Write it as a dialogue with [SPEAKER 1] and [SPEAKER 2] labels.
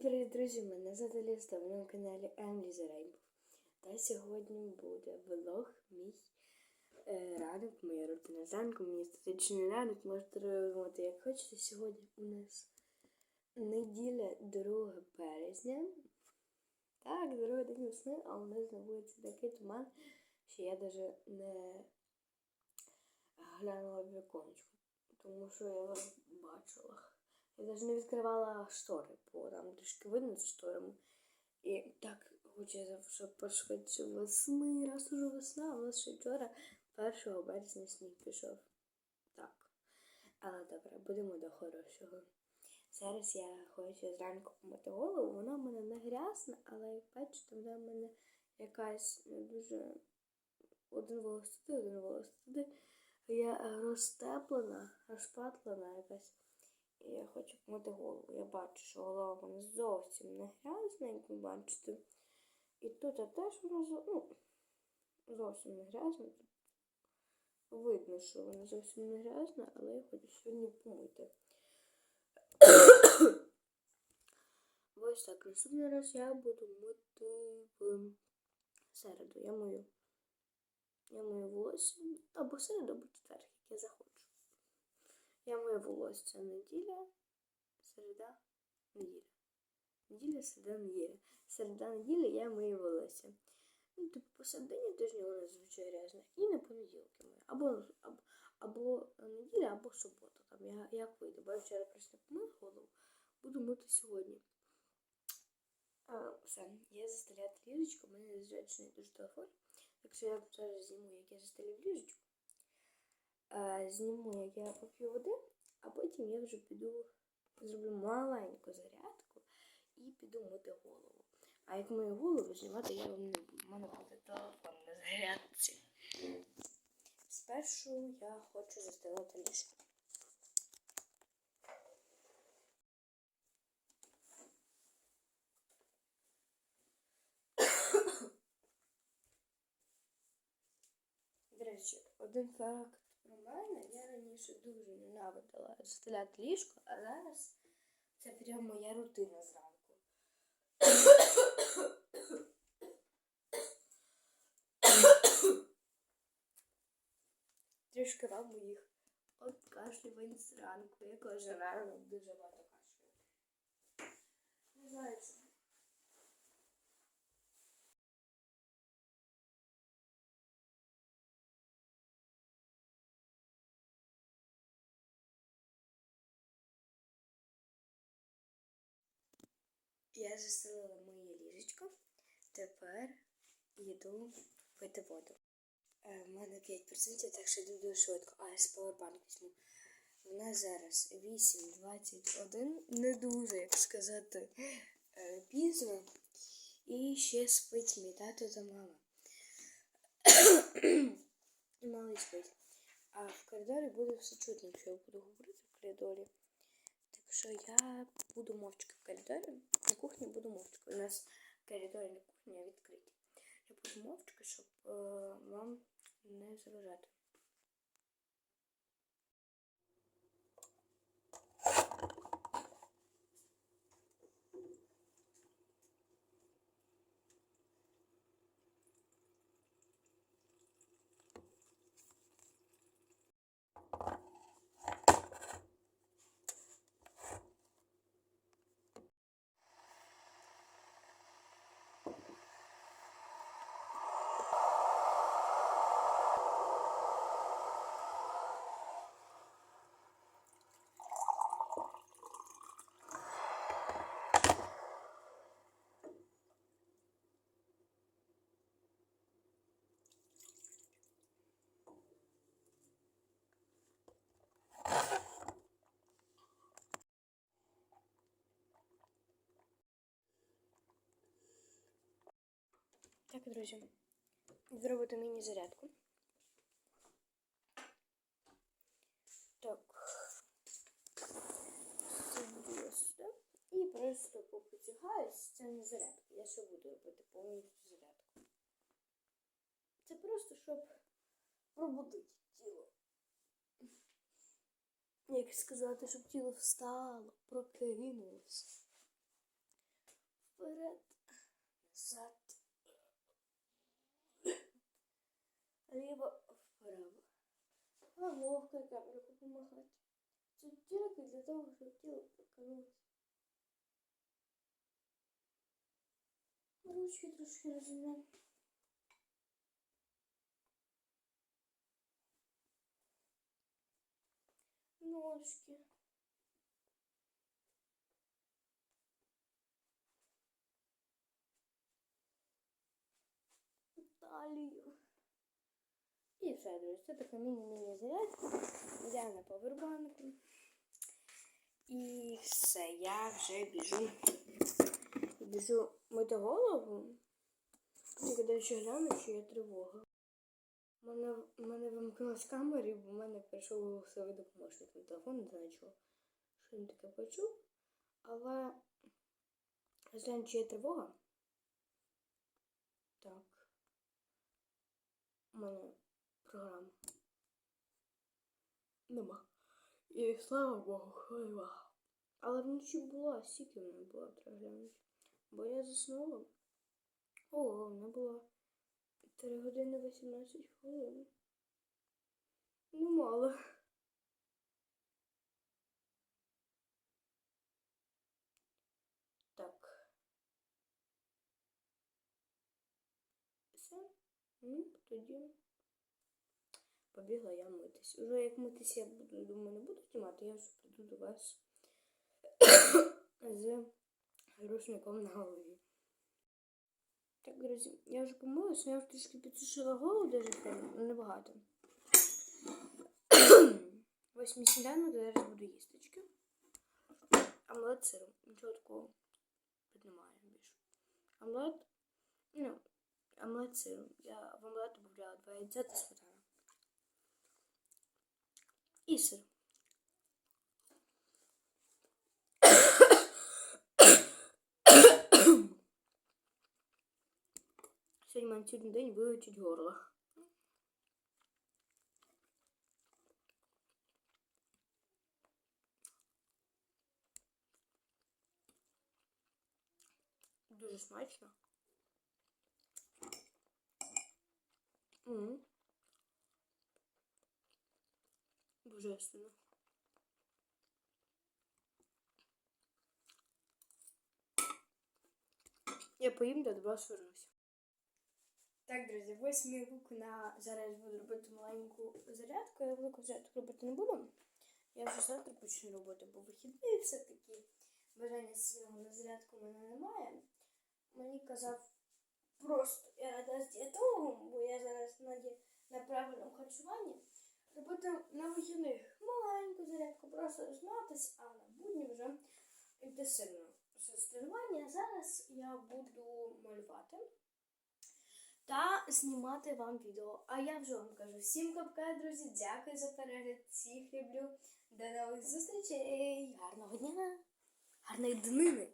[SPEAKER 1] привіт, друзі! Мене звати Ліста, ви на каналі Emily Rainbow. Та сьогодні буде влог мій е, ранок, моя рутина зранку, мій статичний ранок, можете реагувати як хочете. Сьогодні у нас неділя 2 березня. Так, другий день весни, а у нас на вулиці такий туман, що я навіть не глянула в віконечко, тому що я його бачила. Я навіть не відкривала штори, бо там трішки видно за шторами. І так хочеться, щоб пошвидше весни, раз уже весна, у нас ще вчора 1 березня сніг пішов. Так. Але добре, будемо до хорошого. Зараз я хочу зранку помити голову. Вона в мене не грязна, але як бачите, вона в мене якась не дуже один волос туди, один волос туди. Я розтеплена, розпатлена якась. І я хочу помити голову. Я бачу, що голова в мене зовсім не грязна, як ви бачите. І тут я теж вона ну, зовсім не грязна. Видно, що вона зовсім не грязна, але я хочу сьогодні помити. Ось так. Наступний раз я буду мити в середу. Я мою. Я мою волосся. Або середу, або четвер, як я захочу. Я мою волосся неділя, середа, неділя. Неділя, середа, неділя. Середа, неділя я мию волосся. Ну, типу, посередині тижня воно зазвичай грязне. І на понеділки мию. Або, або, або неділя, або субота. Там я як вийде. Бо я вчора просто помив голову. Буду мити сьогодні. А, все, я застеляти ліжечко, у мене заряджений дуже телефон. Так що я зараз зніму, як я застелю ліжечко. А, зніму, як я поп'ю води, а потім я вже піду, зроблю маленьку зарядку і піду мити голову. А як мою голову знімати, я вам не буду. У мене буде телефон на зарядці. Спершу я хочу застелити ліжко. До речі, один факт мене. Я раніше дуже ненавидила застеляти ліжко, а зараз це прям моя рутина зранку. Трішки вам моїх от кашлювань зранку. Я кожен ранок дуже багато кашлюю. Не знаю Я застелила моє ліжечко. Тепер йду пити воду. Е, У мене 5%, так що йду дуже швидко. А я з павербанк візьму. У нас зараз 8.21. Не дуже, як сказати, е, пізно. І ще спить мій тато та мама. Малий спить. А в коридорі буде все чутно, якщо я буду говорити в коридорі. Що я буду мовчки в коридорі. На кухні буду мовчки. У нас коридор на кухні відкриті. Я буду мовчки, щоб е, вам не заважати. Так, друзі, зробити міні-зарядку. Так. І просто попотягаюсь. Це не зарядка. Я ще буду робити повністю зарядку. Це просто, щоб пробудити тіло. Як сказати, щоб тіло встало, прокинулося. вперед, назад. Либо вправо. А ловко камеру помахати. Це тільки для того, щоб тіло прокинулося. Ручки трошки розім'ємо. Ножки. Талію. І все, друзі, це така міні-міні зарядка. Я на повербанку. І все, я вже біжу. Біжу мити голову. Тільки ще гляну, що є тривога. Мене, мене вимкнула з камери, бо в мене прийшов голосовий допоможник на телефон, не знаю чого. Що він таке почув. Але знаю, чи є тривога. Так. У мене програма. Нема. І слава Богу, хвала. Але вночі була, стільки вона була, треба глянути. Бо я заснула. Ого, вона була 3 години 18 хвилин. Ну, мало. Так. Все. Ну, тоді побігла я митись. Уже як митись я буду, думаю, не буду знімати, я вже прийду до вас з рушником на голові. Так, друзі, я вже помилася, я вже трішки підсушила голову дуже ну, небагато. Ось мій сніданок, зараз буду їсточки. Омлет сиром. Нічого такого тут немає більше. Омлет, ну, омлет сиром. Я в омлет додавала два яйця та сметана. І сир. Сьогодні мене цілий день вилучить горло. Дуже смачно. М. Божественно. Я поїм до два свернуся. Так, друзі, ось мій на зараз буду робити маленьку зарядку. Я велику зарядку робити не буду. Я вже завтра почну робити, бо вихідний все-таки бажання сильного на зарядку в мене немає. Мені казав просто я рада з дієтологом, бо я зараз на, на правильному харчуванні. Робити на вихідних маленьку зарядку, просто розматись, а на будні вже інтенсивно тренування. Зараз я буду малювати та знімати вам відео. А я вже вам кажу всім капка, друзі. Дякую за перегляд. Всіх люблю. До нових зустрічей. Гарного дня, гарної днини.